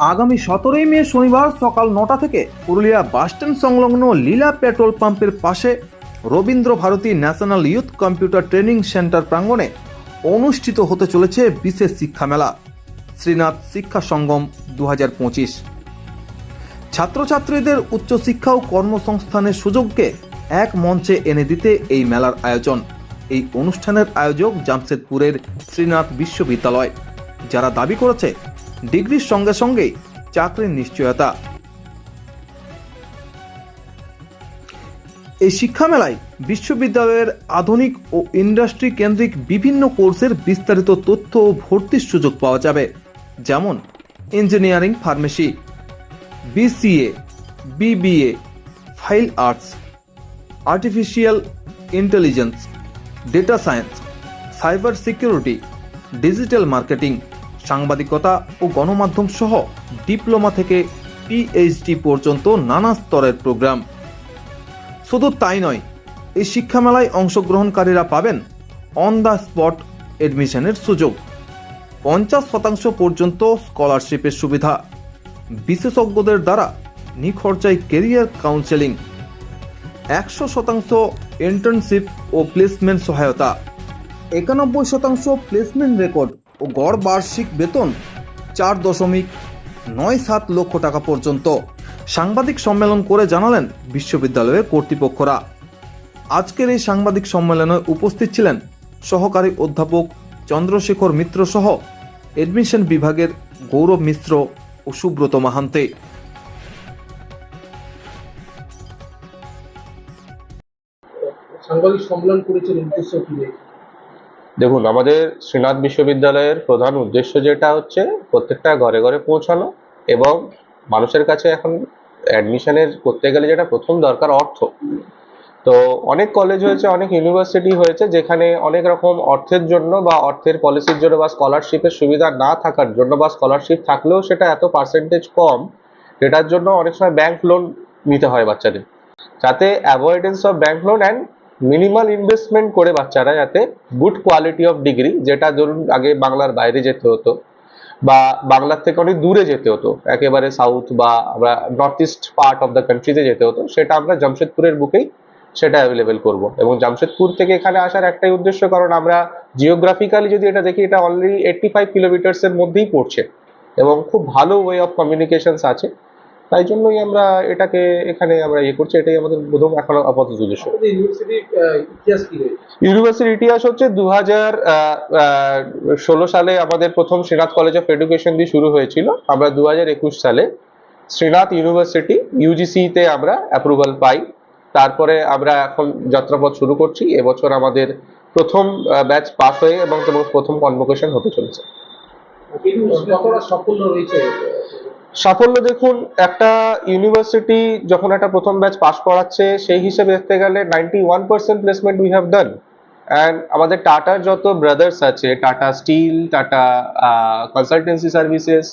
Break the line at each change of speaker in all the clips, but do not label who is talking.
আগামী সতেরোই মে শনিবার সকাল নটা থেকে পুরুলিয়া বাসস্ট্যান্ড সংলগ্ন লীলা পেট্রোল পাম্পের পাশে Rabindra Bharati national youth computer training centre প্রাঙ্গণে অনুষ্ঠিত হতে চলেছে বিশেষ শিক্ষা মেলা, শ্রীনাথ শিক্ষা সঙ্গম দু হাজার পঁচিশ। ছাত্রছাত্রীদের উচ্চশিক্ষা ও কর্মসংস্থানের সুযোগকে এক মঞ্চে এনে দিতে এই মেলার আয়োজন। এই অনুষ্ঠানের আয়োজক জামশেদপুরের শ্রীনাথ বিশ্ববিদ্যালয়, যারা দাবি করেছে ডিগ্রির সঙ্গে সঙ্গেই চাকরির নিশ্চয়তা। এই শিক্ষা মেলায় বিশ্ববিদ্যালয়ের আধুনিক ও ইন্ডাস্ট্রি কেন্দ্রিক বিভিন্ন কোর্সের বিস্তারিত তথ্য ও ভর্তির সুযোগ পাওয়া যাবে, যেমন engineering pharmacy, BCA, BBA, fine arts, artificial intelligence, data science, cyber security, digital marketing সাংবাদিকতা ও গণমাধ্যম সহ ডিপ্লোমা থেকে পিএইচডি পর্যন্ত নানা স্তরের প্রোগ্রাম। শুধু তাই নয়, এই শিক্ষামেলায় অংশগ্রহণকারীরা পাবেন অন দ্য স্পট এডমিশনের সুযোগ। পঞ্চাশ শতাংশ পর্যন্ত স্কলারশিপের সুবিধা। বিশেষজ্ঞদের দ্বারা নিখরচায় কেরিয়ার কাউন্সেলিং একশো শতাংশ ইন্টার্নশিপ ও প্লেসমেন্ট সহায়তা। একানব্বই শতাংশ প্লেসমেন্ট রেকর্ড ও গড় বার্ষিক বেতন চার দশমিক নয় সাত লক্ষ টাকা পর্যন্ত। সাংবাদিক সম্মেলন করে জানালেন বিশ্ববিদ্যালয়ের কর্তৃপক্ষরা। আজকের এই সাংবাদিক সম্মেলনে উপস্থিত ছিলেন সহকারী অধ্যাপক চন্দ্রশেখর মিত্র সহ এডমিশন বিভাগের গৌরব মিশ্র ও সুব্রত মাহান্তে।
সাংবাদিক সম্মেলন করেছেন উদ্দেশ্য কি?
দেখুন, আমাদের শ্রীনাথ বিশ্ববিদ্যালয়ের প্রধান উদ্দেশ্য যেটা হচ্ছে প্রত্যেকটা ঘরে ঘরে পৌঁছানো এবং মানুষের কাছে এখন অ্যাডমিশনের করতে গেলে যেটা প্রথম দরকার অর্থ। তো অনেক কলেজ হয়েছে, অনেক ইউনিভার্সিটি হয়েছে যেখানে অনেক রকম অর্থের জন্য বা অর্থের পলিসির জন্য বা স্কলারশিপের সুবিধা না থাকার জন্য বা স্কলারশিপ থাকলেও সেটা এত পার্সেন্টেজ কম, যেটার জন্য অনেক সময় ব্যাংক লোন নিতে হয় বাচ্চাদের। যাতে avoidance of bank loan and minimal investment করে বাচ্চারা যাতে গুড কোয়ালিটি অফ ডিগ্রি যেটা ধরুন আগে বাংলার বাইরে যেতে হতো বা বাংলার থেকে অনেক দূরে যেতে হতো, একেবারে সাউথ বা আমরা north east part of the কান্ট্রিতে যেতে হতো, সেটা আমরা জামশেদপুরের বুকেই সেটা অ্যাভেলেবেল করব। এবং জামশেদপুর থেকে এখানে আসার একটাই উদ্দেশ্য, কারণ আমরা জিওগ্রাফিক্যালি যদি এটা দেখি, এটা অলরেডি এইটটি ফাইভ কিলোমিটার্স এর মধ্যেই পড়ছে এবং খুব ভালো ওয়ে অফ কমিউনিকেশনস আছে। তাই জন্যই আমরা এটাকে এখানে আমরা ইয়ে করছি এটাই আমাদের প্রথম এখন আপাতত উদ্দেশ্য।
ইউনিভার্সিটির ইতিহাস
হচ্ছে দু হাজার ষোলো সালে আমাদের প্রথম শ্রীনাথ কলেজ অফ এডুকেশন দিয়ে শুরু হয়েছিল। আমরা দু হাজার একুশ সালে শ্রীনাথ ইউনিভার্সিটি ইউজিসিতে আমরা অ্যাপ্রুভাল পাই। তারপরে আমরা এখন যাত্রাপথ শুরু করছি। এবছর আমাদের প্রথম ব্যাচ পাস হয়ে এবং প্রথম কনভোকেশন হতে চলেছে।
সাফল্য রয়েছে।
সাফল্য দেখুন, একটা ইউনিভার্সিটি যখন একটা প্রথম ব্যাচ পাস করাচ্ছে, সেই হিসেবে দেখতে গেলে ninety one percent placement we have done and আমাদের টাটার যত ব্রাদার্স আছে Tata steel Tata consultancy services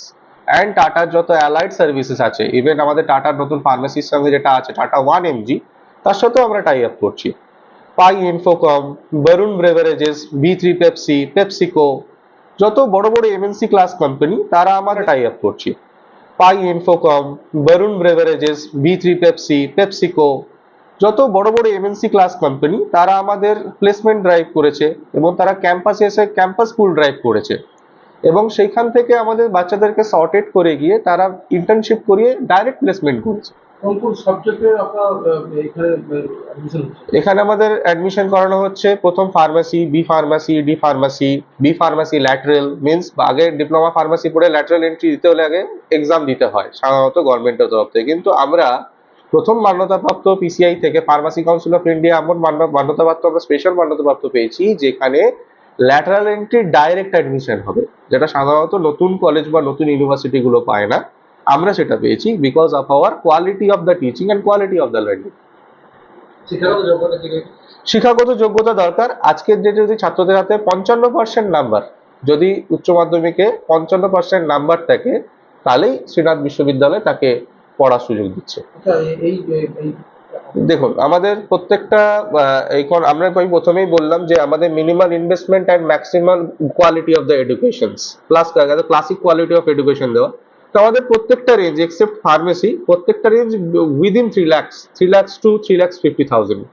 and টাটার যত অ্যালাইড সার্ভিসেস আছে ইভেন আমাদের টাটার নতুন ফার্মেসির সঙ্গে যেটা আছে টাটা ওয়ান এমজি তার সাথেও আমরা টাই আপ করছি। পাই Infocom Varun beverages B three Pepsi PepsiCo যত বড় বড় এমএনসি ক্লাস কোম্পানি তারা আমরা টাই আপ করছি। পাই Infocom Varun beverages B three Pepsi, PepsiCo, যত বড় বড় এমএনসি ক্লাস কোম্পানি, তারা আমাদের প্লেসমেন্ট ড্রাইভ করেছে এবং তারা ক্যাম্পাসে এসে ক্যাম্পাস স্কুল ড্রাইভ করেছে। এবং সেইখান থেকে আমাদের বাচ্চাদেরকে সর্টেড করে গিয়ে তারা ইন্টার্নশিপ করিয়ে ডাইরেক্ট প্লেসমেন্ট করেছে।
এখানে
আমাদের অ্যাডমিশন করানো হচ্ছে প্রথম pharmacy B pharmacy D pharmacy B pharmacy lateral means আগে ডিপ্লোমা ফার্মাসি পড়ে ল্যাটারেল এন্ট্রি দিতে হলে আগে এক্সাম দিতে হয়, সাধারণত গভর্নমেন্টের তরফ থেকে। কিন্তু আমরা প্রথম মান্যতাপ্রাপ্ত পিসিআই থেকে ফার্মাসি কাউন্সিল অফ ইন্ডিয়া এমন মান্য- মান্যতাপ্রাপ্ত, আমরা স্পেশাল মান্যতাপ্রাপ্ত পেয়েছি যেখানে ল্যাটারাল এন্ট্রি ডাইরেক্ট অ্যাডমিশন হবে, যেটা সাধারণত নতুন কলেজ বা নতুন ইউনিভার্সিটি গুলো পায় না। আমরা সেটা পেয়েছি because of our quality of the teaching and quality of the learning
শিক্ষাগত যোগ্যতা
দরকার। আজকের ডেটে যদি ছাত্রদের হাতে পঞ্চান্ন পার্সেন্ট নাম্বার যদি উচ্চ মাধ্যমিকে পঞ্চান্ন পার্সেন্ট নাম্বার থাকে তাহলেই শ্রীনাথ বিশ্ববিদ্যালয় তাকে পড়ার সুযোগ দিচ্ছে।
আচ্ছা
দেখুন আমাদের প্রত্যেকটা এই আমরা আমি প্রথমেই বললাম যে আমাদের minimal investment and maximum quality of the education plus classic quality of education দেওয়া। তো আমাদের প্রত্যেকটা রেঞ্জ এক্সেপ্ট ফার্মেসি প্রত্যেকটা range within three lakhs three lakhs two three lakhs fifty thousand?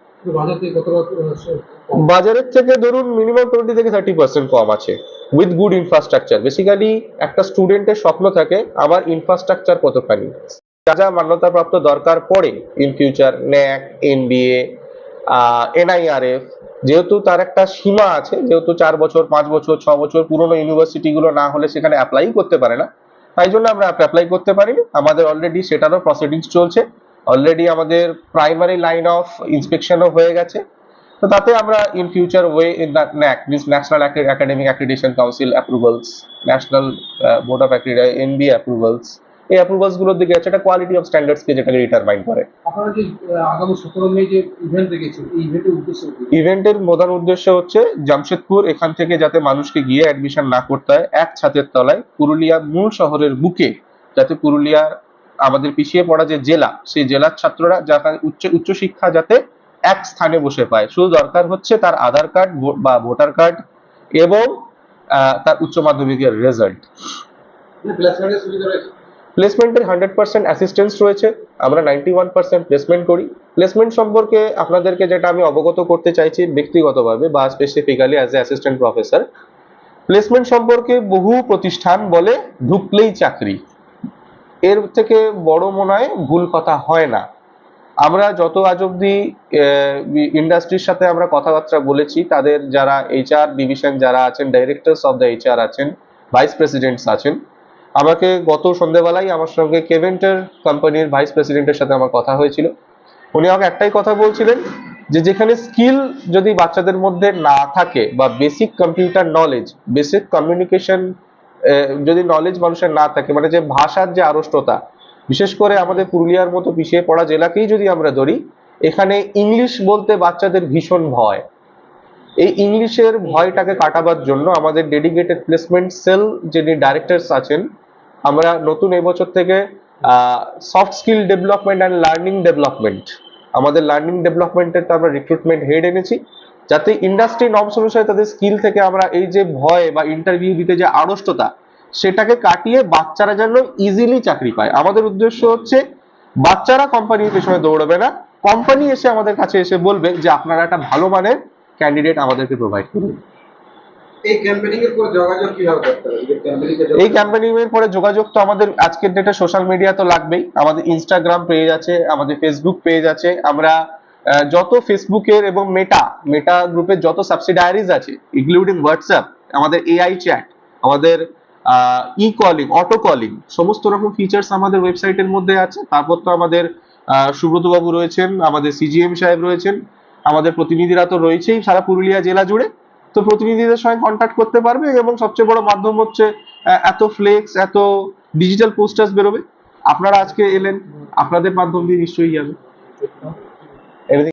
বাজারের থেকে ধরুন মিনিমাম টোয়েন্টি থেকে থার্টি পার্সেন্ট কম আছে উইথ গুড ইনফ্রাস্ট্রাকচার বেসিক্যালি একটা স্টুডেন্টের স্বপ্ন থাকে আমার ইনফ্রাস্ট্রাকচার কতখানি। যা যা মান্যতাপ্রাপ্ত দরকার পড়ে in future NAAC NBA NIRF যেহেতু তার একটা সীমা আছে যেহেতু চার বছর পাঁচ বছর ছ বছর পুরনো ইউনিভার্সিটিগুলো না হলে সেখানে অ্যাপ্লাই করতে পারে না। তাই জন্য আমরা অ্যাপ্লাই করতে পারিনি আমাদের অলরেডি সেটারও প্রসিডিংস চলছে। অলরেডি আমাদের প্রাইমারি লাইন অফ ইন্সপেকশনও হয়ে গেছে। তো তাতে আমরা in future way in the NAAC miss national academic accreditation council approvals national board of NB approvals এই অ্যাপ্রুভালসগুলোর দিকে আছে একটা কোয়ালিটি অফ স্ট্যান্ডার্ডস কে যেটাকে ডিটারমাইন করে।
আপনারা যে আগামী সতেরো মে যে ইভেন্ট রেখেছেন এই ইভেন্টের উদ্দেশ্য কি?
ইভেন্টের প্রধান উদ্দেশ্য হচ্ছে জামশেদপুর এখান থেকে যাতে মানুষকে গিয়ে অ্যাডমিশন না করতে হয় এক ছাদের তলায় পুরুলিয়া মূল শহরের বুকে যাতে পুরুলিয়ার আমাদের পিছিয়ে পড়া যে জেলা সেই জেলার ছাত্ররা যাতে উচ্চ উচ্চশিক্ষা যাতে এক স্থানে বসে পায়। শুধু দরকার হচ্ছে তার আধার কার্ড বা ভোটার কার্ড এবং তার উচ্চ মাধ্যমিকের রেজাল্ট
প্লেসমেন্টের
হান্ড্রেড পার্সেন্ট অ্যাসিস্ট্যান্স রয়েছে। আমরা নাইনটি ওয়ান পার্সেন্ট প্লেসমেন্ট করি। প্লেসমেন্ট সম্পর্কে আপনাদেরকে যেটা আমি অবগত করতে চাইছি ব্যক্তিগতভাবে বা specifically as a assistant professor placement সম্পর্কে বহু প্রতিষ্ঠান বলে ঢুকলেই চাকরি। এর থেকে বড় মনে হয় ভুল কথা হয় না। আমরা যত আজ অব্দি ইন্ডাস্ট্রির সাথে আমরা কথাবার্তা বলেছি, তাদের যারা এইচআর ডিভিশন যারা আছেন ডাইরেক্টরস অফ দ্য এইচআর আছেন ভাইস প্রেসিডেন্টস আছেন আমাকে গত সন্ধ্যেবেলায় আমার সঙ্গে কেভেন্টার কোম্পানির ভাইস প্রেসিডেন্টের সাথে আমার কথা হয়েছিল। উনি আমাকে একটাই কথা বলছিলেন যে যেখানে স্কিল যদি বাচ্চাদের মধ্যে না থাকে বা basic computer knowledge basic communication যদি নলেজ মানুষের না থাকে মানে যে ভাষার যে আড়ষ্টতা, বিশেষ করে আমাদের পুরুলিয়ার মতো পিছিয়ে পড়া জেলাকেই যদি আমরা ধরি, এখানে ইংলিশ বলতে বাচ্চাদের ভীষণ ভয়। এই ইংলিশের ভয়টাকে কাটাবার জন্য আমাদের ডেডিকেটেড প্লেসমেন্ট সেল যিনি ডাইরেক্টরস আছেন, আমরা নতুন এবছর থেকে soft skill development and learning development আমাদের লার্নিং ডেভেলপমেন্টের তো আমরা রিক্রুটমেন্ট হেড এনেছি, যাতে ইন্ডাস্ট্রি নর্মস অনুসারে তাদের স্কিল থেকে আমরা এই যে ভয় বা ইন্টারভিউ দিতে যে আড়ষ্টতা, সেটাকে কাটিয়ে বাচ্চারা যেন ইজিলি চাকরি পায়। আমাদের উদ্দেশ্য হচ্ছে, বাচ্চারা কোম্পানির পেছনে দৌড়বে না। কোম্পানি এসে আমাদের কাছে এসে বলবে যে, আপনারা একটা ভালো মানের ক্যান্ডিডেট আমাদেরকে প্রোভাইড করুন।
এই ক্যাম্পেনিং এর পর যোগাযোগ কীভাবে করতে হবে? এই ক্যাম্পেনিং
এর পরে যোগাযোগ তো আমাদের আজকের ডেটে সোশ্যাল মিডিয়া তো লাগবেই। আমাদের ইনস্টাগ্রাম পেজ আছে আমাদের ফেসবুক পেজ আছে। আমরা যত ফেসবুকের এবং মেটা মেটা গ্রুপের যত সাবসিডায়ারিজ আছে ইনক্লুডিং হোয়াটসঅ্যাপ আমাদের এআই চ্যাট আমাদের ই কলিং অটো কলিং সমস্ত রকম ফিচার্স আমাদের ওয়েবসাইটের মধ্যে আছে। তারপর তো আমাদের সুব্রত বাবু রয়েছেন আমাদের সিজিএম সাহেব রয়েছেন আমাদের প্রতিনিধিরা তো রয়েছেই সারা পুরুলিয়া জেলা জুড়ে। তো প্রতিনিধিদের সঙ্গে কন্ট্যাক্ট করতে পারবে এবং সবচেয়ে বড় মাধ্যম হচ্ছে এত ফ্লেক্স এত ডিজিটাল পোস্টার্স বেরোবে। আপনারা আজকে এলেন, আপনাদের মাধ্যম দিয়ে নিশ্চয়ই যাবে।